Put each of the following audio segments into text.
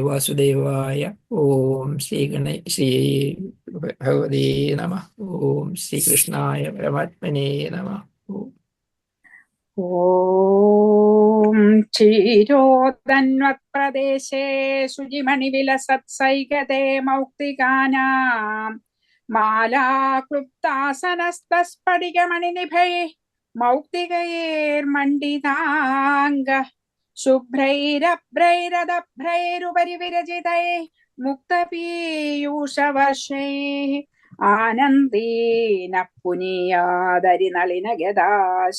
വാസുദേവായ ഓം ശ്രീ ഗണേ ശ്രീ ഭഗവതേ നമ ഓം ശ്രീകൃഷ്ണായ പരമാത്മനേ നമ ഓം ക്ഷീരോദന്വത്പ്രദേശേ ശുചിമണിവിലസത്സൈകതേ മൗക്തികാനാം മാലാക്ലുപ്താസനസ്തസ്ഫടികമണിനിഭൈ മൗക്തികൈർമണ്ഡിതാംഗ ശുഭ്രൈരഭ്രൈരദഭ്രൈരുപരി വിരചിതൈ മുക്തപീയൂഷവർഷൈः ആനന്ദീന പുനീയാദരിനളിന ഗതാ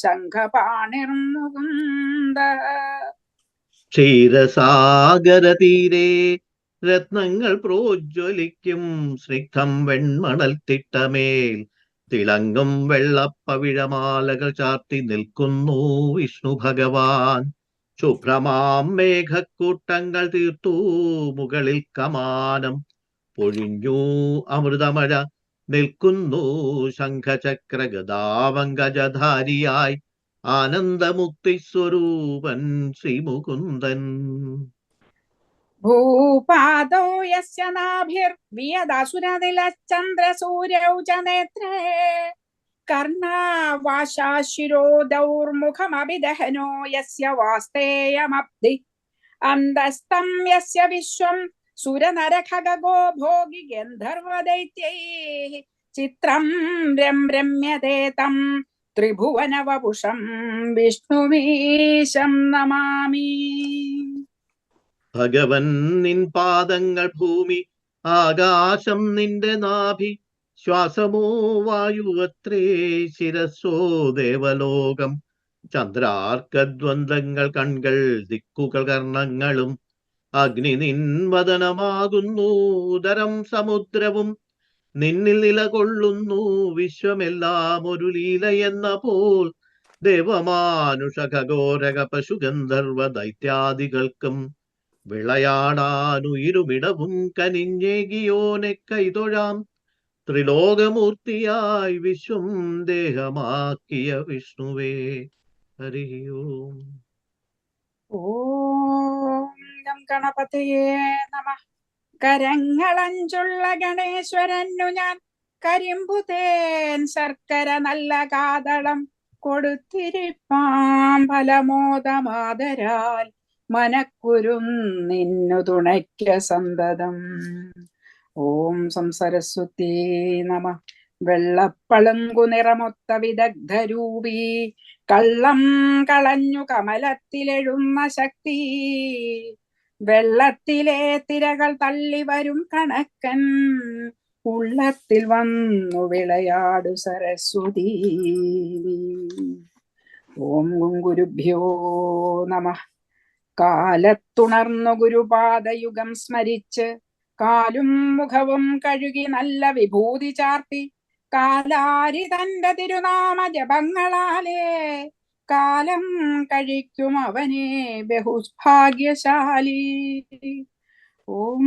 ശംഖപാണിർമുകുന്ദ. ക്ഷീരസാഗരതീരെ രത്നങ്ങൾ പ്രോജ്വലിക്കും സ്നിഗ്ധം വെൺമണൽ തിട്ടമേൽ തിളങ്ങും വെള്ളപ്പവിഴമാലകൾ ചാർത്തി നിൽക്കുന്നു വിഷ്ണു ഭഗവാൻ. ശുഭ്രമാം മേഘക്കൂട്ടങ്ങൾ തീർത്തു മുകളിൽ കമാനം. പൊഴിഞ്ഞു അമൃതമഴ നിൽക്കുന്നു. ശംഖചക്ര ഗതാവങ്കജധാരിയായി ആനന്ദമുക്തി സ്വരൂപൻ ശ്രീമുകുന്ദൻ. ഭൂപാദോ യസ്യ നാഭിർവിയദാസുരനിലചന്ദ്രസൂര്യൗ ച നേത്രേ കർണാവാശാശിരോദൗർമുഖമഭിദഹനോ യസ്യ വാസ്തേയമബ്ധി അന്തസ്തം യസ്യ വിശ്വം സുരനരഖഗോ ഭോഗി ഗന്ധർവദൈത്യൈः ചിത്രം രം രമ്യത്തെ തം ത്രിഭുവനവപുഷം വിഷ്ണുവീശം നമാമി ഭഗവൻ നിൻ പാദങ്ങൾ ഭൂമി ആകാശം നിന്റെ നാഭി ശ്വാസമോ വായുവത്രേ ശിരസോ ദേവലോകം. ചന്ദ്രാർക്കദ്വന്ദ്ങ്ങൾ കൺകൾ ദിക്കുകൾ കർണങ്ങളും അഗ്നി നിൻവദനമാകുന്നു ഉദരം സമുദ്രവും നിന്നിൽ നിലകൊള്ളുന്നു വിശ്വമെല്ലാം ഒരു ലീല എന്ന പോൽ. ദേവമാനുഷ ഖഗോരക പശുഗന്ധർവ ദൈത്യാദികൾക്കും വിളയാടാനുയിരുമിടവും കനിഞ്ഞേകിയോനെ കൈതൊഴാം ത്രിലോകമൂർത്തിയായി വിശ്വം ദേഹമാക്കിയ വിഷ്ണുവേ. ഹരി ഓം. ഓം ഗണപതിയേ നമ. കരങ്ങളഞ്ചുള്ള ഗണേശ്വരനു ഞാൻ കരിമ്പുതേൻ ശർക്കര നല്ല കാതളം കൊടുത്തിരിപ്പാം ഫലമോദമാതരാൽ മനക്കുരും നിന്നു തുണയ്ക്ക സന്തതം. ഓം സംസരസ്വതി നമ. വെള്ളപ്പളുങ്കു നിറമൊത്ത വിദഗ്ധരൂപി. കള്ളം കളഞ്ഞു കമലത്തിലെഴുന്ന ശക്തി. വെള്ളത്തിലെ തിരകൾ തള്ളി വരും കണക്കൻ. ഉള്ളത്തിൽ വന്നു വിളയാടു സരസ്വതി. ഓം ഗുരുഭ്യോ നമ. കാലത്തുണർന്നു ഗുരുപാദയുഗം സ്മരിച്ച് കാലും മുഖവും കഴുകി നല്ല വിഭൂതി ചാർത്തി. കാലാരി തന്റെ തിരുനാമ ജപങ്ങളാലേ കാലം കഴിക്കും അവനെ ബഹുഭാഗ്യശാലി. ഓം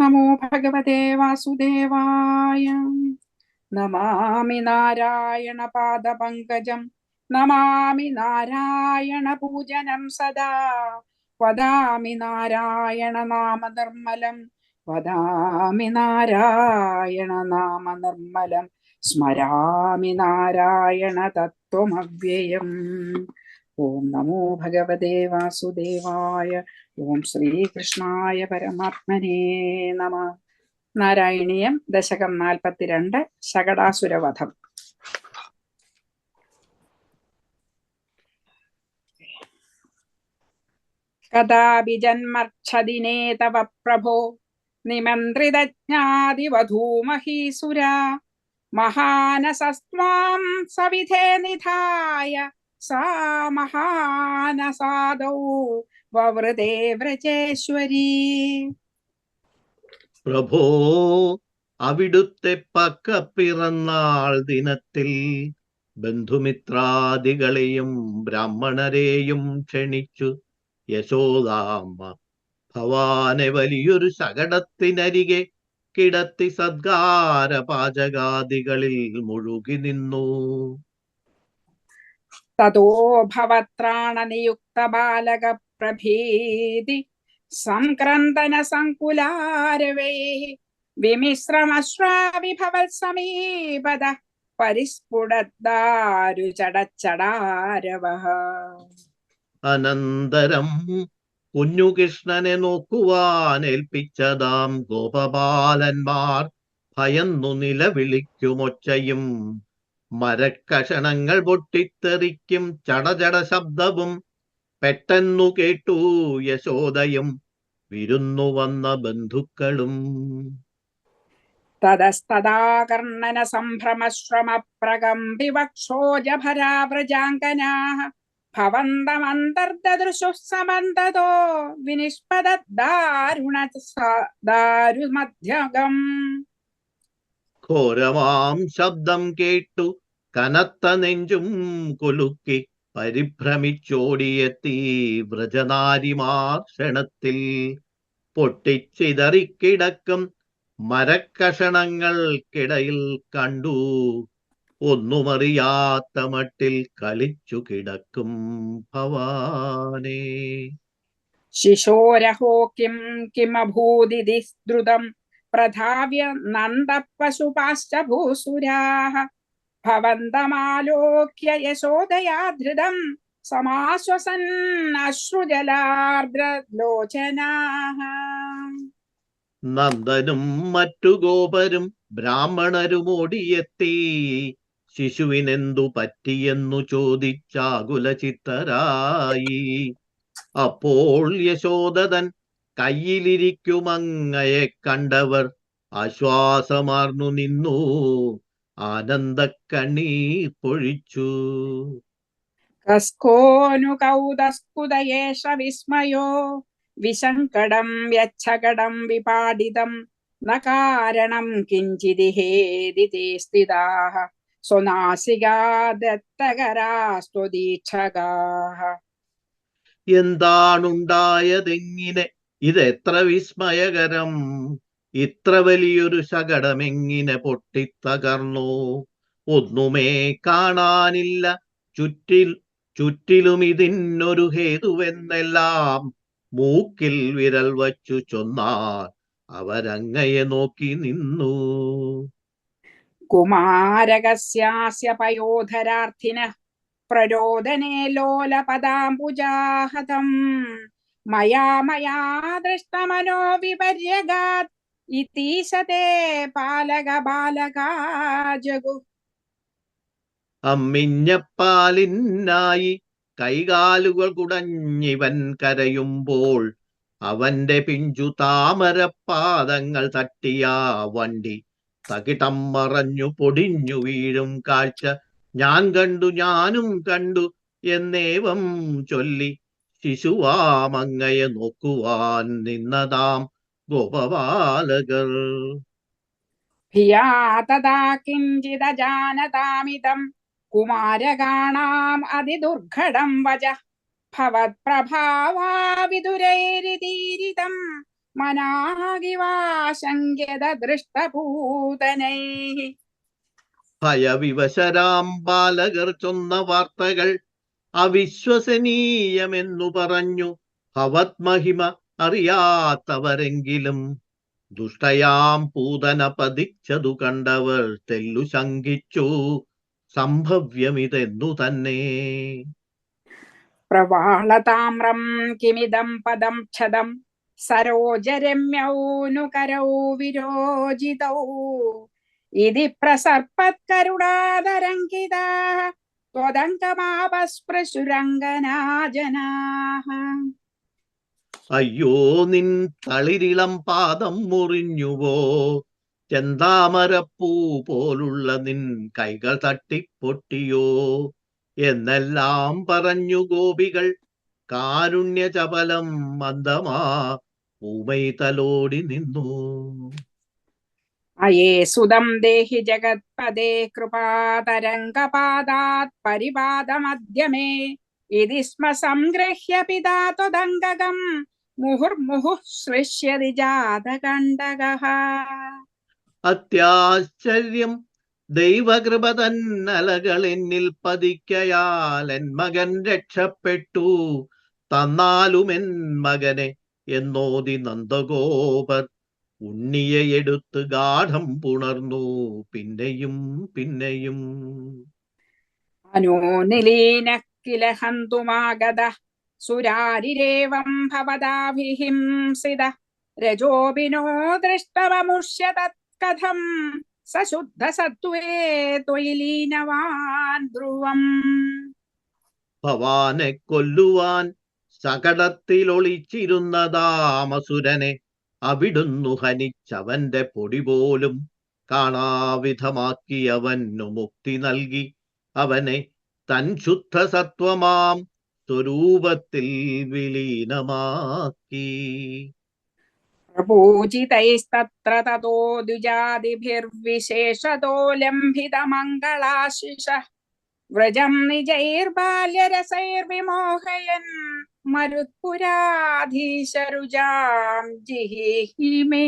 നമോ ഭഗവതേ വാസുദേവായ. നമാമി നാരായണ പാദപങ്കജം. നമാമി നാരായണ പൂജനം സദാ. വദാമി നാരായണ നാമ നിർമ്മലം വദാമി നാരായണ നാമ നിർമ്മലം സ്മരാമി നാരായണ തത്വമവ്യയം. ഓം നമോ ഭഗവതേ വാസുദേവായ ഓം ശ്രീകൃഷ്ണായ പരമാത്മനേ നമ. നാരായണീയം ദശകം നാൽപ്പത്തിരണ്ട് ശകടാസുരവധം. കഥാപി ജന്മർച്ഛദിനേ തവ പ്രഭോ. നിമന്ത്രിതജ്ഞാതിവധൂമഹീസുര. മഹാനസസ്ത്വാം സവിധേ നിധായ. സാ മഹാനസാദൗ. വവൃതേ വ്രജേശ്വരീ. പ്രഭോ അവിടുത്തെ പക്ക പിറന്നാൾ ദിനത്തിൽ ബന്ധുമിത്രാദികളെയും ബ്രാഹ്മണരെയും ക്ഷണിച്ചു. യശോദാമ്മ ഭവാനെ വലിയൊരു ശകടത്തിനരികെ കിടത്തി സദ്ഗാര പാചകാദികളിൽ മുഴുകി നിന്നു. തതോ ഭവത്രാണനിയുക്ത ബാലക പ്രഭീതി സംക്രന്ദന സങ്കുലാരവേ വിമിശ്രമശ്രാവിഭവൽ സമീപത പരിസ്ഫുടദ്ദാരു ചടച്ചടാരവഃ അനന്തരം കുഞ്ഞുകൃഷ്ണനെ നോക്കുവാൻ ഏൽപ്പിച്ചതാം ഗോപബാലന്മാർ. ഭയന്നു നിലവിളിക്കുമൊച്ചയും മരക്കഷണങ്ങൾ പൊട്ടിത്തെറിക്കും. ചടചട ശബ്ദവും പെട്ടെന്നു കേട്ടു യശോദയും. വിരുന്നു വന്ന ബന്ധുക്കളും. തതസ്തദാകർണന സംഭ്രമശ്രമപ്രകം പ്രകമ്പി വക്ഷോജഭരാവ്രജാങ്കനാः ഭവന്തമന്തർദൃശുഃ സമന്തതോ വിനിഷ്പദാരുണ ദാരുമധ്യകം ഘോരമാം ശബ്ദം കേട്ടു കനത്ത നെഞ്ചും കൊലുക്കി പരിഭ്രമിച്ചോടിയെത്തി വ്രജനാരിമാർ ക്ഷണത്തിൽ. പൊട്ടിച്ചിതറിക്കിടക്കും മരക്കഷണങ്ങൾക്കിടയിൽ കണ്ടു ഒന്നുമറിയാത്ത മട്ടിൽ കളിച്ചു കിടക്കും ഭവാനേ. ശിശോരഹോ കിം കിമഭൂതിഥി ദ്രുതം പ്രധാവ്യ നന്ദപശുപാശ്ച ഭൂസുരാः ഭവന്തമാലോക്യ യശോദയാ ധൃതം നന്ദനും മറ്റു ഗോപരും ബ്രാഹ്മണരും ഓടിയെത്തി ശിശുവിനെന്തു പറ്റിയെന്നു ചോദിച്ചാകുല ചിത്തരായി അപ്പോൾ യശോദതൻ കയ്യിലിരിക്കുമങ്ങയെ കണ്ടവർ ആശ്വാസമാർന്നു നിന്നു. ആനന്ദക്കണ്ണീർ പൊഴിച്ചു. കസ്കോനു കൗതസ്കുതയേഷ വിസ്മയോ. വിശങ്കടം വ്യച്ഛകടം വിപാടിതം. ന കാരണം കിഞ്ചിദിഹേതി തേ സ്ഥിതാः സ്വനാസികാ ദത്തകരാസ്ത്വദീക്ഷകാः എന്താണുണ്ടായതെങ്ങിനെ? ഇതെത്ര വിസ്മയകരം. ഇത്ര വലിയൊരു ശകടമെങ്ങിനെ പൊട്ടിത്തകർന്നു. ഒന്നുമേ കാണാനില്ല. ചുറ്റിൽ ചുറ്റിലും ഇതിനൊരു ഹേതുവെന്നെല്ലാം മൂക്കിൽ വിരൽ വച്ചു ചൊന്നാൽ അവരങ്ങയെ നോക്കി നിന്നു. കുമാരകസ്യാസ്യ പയോധരാർത്ഥിനഃ പ്രരോദനേ ലോലപദാംബുജാഹതം. മയാ മയാ ദൃഷ്ടമനോ വിപര്യഗാത്. ഇതീശതേ പാലക ബാലകാ ജഗു. കൈകാലുകൾ കുടഞ്ഞിവൻ കരയുമ്പോൾ അവന്റെ പിഞ്ചു താമരപ്പാദങ്ങൾ തട്ടിയ വണ്ടി. തകിടം മറഞ്ഞു പൊടിഞ്ഞു വീഴും കാഴ്ച. ഞാൻ കണ്ടു ഞാനും കണ്ടു എന്നേവം ചൊല്ലി. ശിശുവാമങ്ങയെ നോക്കുവാൻ നിന്നതാം ഗോപബാലകർ. ഭിയാ തഥാ കാണാം കുമാരകാണാം അതിദുർഘടം വച ഭവത്പ്രഭാവാ വിദുരൈരിതീരിതം മനാകിവാശങ്ക്യത ദൃഷ്ടഭൂതനൈः ഭയവിവശരാം ബാലകർ ചൊന്ന വാർത്തകൾ അവിശ്വസനീയമെന്നു പറഞ്ഞു. ഭവത്മഹിമ അറിയാത്തവരെങ്കിലും ദുഷ്ടയാം പൂതന പതിച്ചതു കണ്ടവർ തെല്ലു ശങ്കിച്ചു. സംഭവ്യമിതെന്നു തന്നെ. പ്രവാളതാമ്രം കിമിതം പദം ക്ഷതം അയ്യോ നിൻ തളിരിളം പാദം മുറിഞ്ഞുവോ? ചെന്താമരപ്പൂ പോലുള്ള നിൻ കൈകൾ തട്ടിപ്പൊട്ടിയോ? എന്നെല്ലാം പറഞ്ഞു ഗോപികൾ കാരുണ്യ ചപലം മന്ദമാ പൂമൈ തലോടി നിന്നു. അയേ സുതം ദേഹി ജഗത്പദേ കൃപാതരംഗപാദാത് പരിപാദമധ്യമേ. ഇതി സ്മ സംഗൃഹ്യ പിതാതുദംഗകം മുഹുർമുഹു മുഹുർമുഹുഃ ജാതകണ്ടക ജാതകണ്ഡകः. അത്യാശ്ചര്യം ദൈവകൃപ തന്നലകൾ എന്നിൽ പതിക്കയാൽ എൻ മകൻ രക്ഷപ്പെട്ടു. തന്നാലും എൻ മകനെ എന്നോതി നന്ദഗോപർ ഉണ്ണിയെ എടുത്ത് ഗാഠം പുണർന്നു. പിന്നെയും പിന്നെയും. അനോനിലീന കില ഹന്തുമാഗത സുരാരിരേവം ഭവതാഭിഹിംസിത രജോബിനോ ദൃഷ്ടവമുഷ്യ തത്കഥം സശുദ്ധ സത്വേ തൊയിലീനവാൻ ധ്രുവം. ഭവാനെ കൊല്ലുവാൻ സകടത്തിലൊളിച്ചിരുന്ന ദാമസുരനെ അവിടുന്നു ഹനിച്ചവന്റെ പൊടി പോലും കാണാവിധമാക്കിയവനു മുക്തി നൽകി. അവനെ തൻ ശുദ്ധ സത്വമാം സ്വരൂപത്തിൽ വിലീനമാക്കി. പ്രപൂജിതൈസ്തത്ര തതോ ദ്വിജാതിഭിർവിശേഷതോ ലംഘിതമംഗളാശിഷ വ്രജം നിജൈർബാല്യരസൈർവിമോഹയൻ മരുത്പുരാധീശരുജാം ജിഹിമേ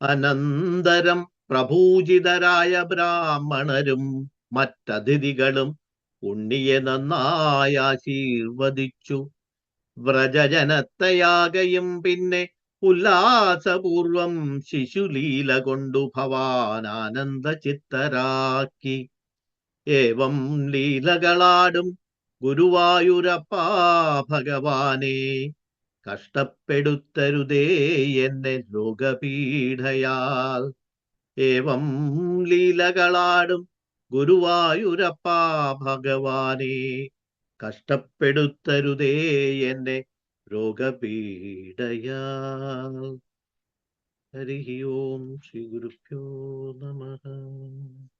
അനന്തരം പ്രഭൂജിതരായ ബ്രാഹ്മണരും മറ്റതിഥികളും ഉണ്ണിയെ നന്നായി ആശീർവദിച്ചു. വ്രജജനത്തെയാകയും പിന്നെ ഉല്ലാസപൂർവം ശിശുലീല കൊണ്ടു ഭവാനന്ദ ചിത്തരാക്കി ഏവം ലീലകളാടും ഗുരുവായൂരപ്പാ ഭഗവാനെ കഷ്ടപ്പെടുത്തരുതേ എന്നെ ലോകപീഠയാൽ ഏവം ലീലകളാടും ഗുരുവായൂരപ്പാ ഭഗവാനെ കഷ്ടപ്പെടുത്തരുതേ എന്നെ രോഗപീഡയാൽ. ഹരി ഓം ശ്രീ ഗുരുഭ്യോ നമഃ.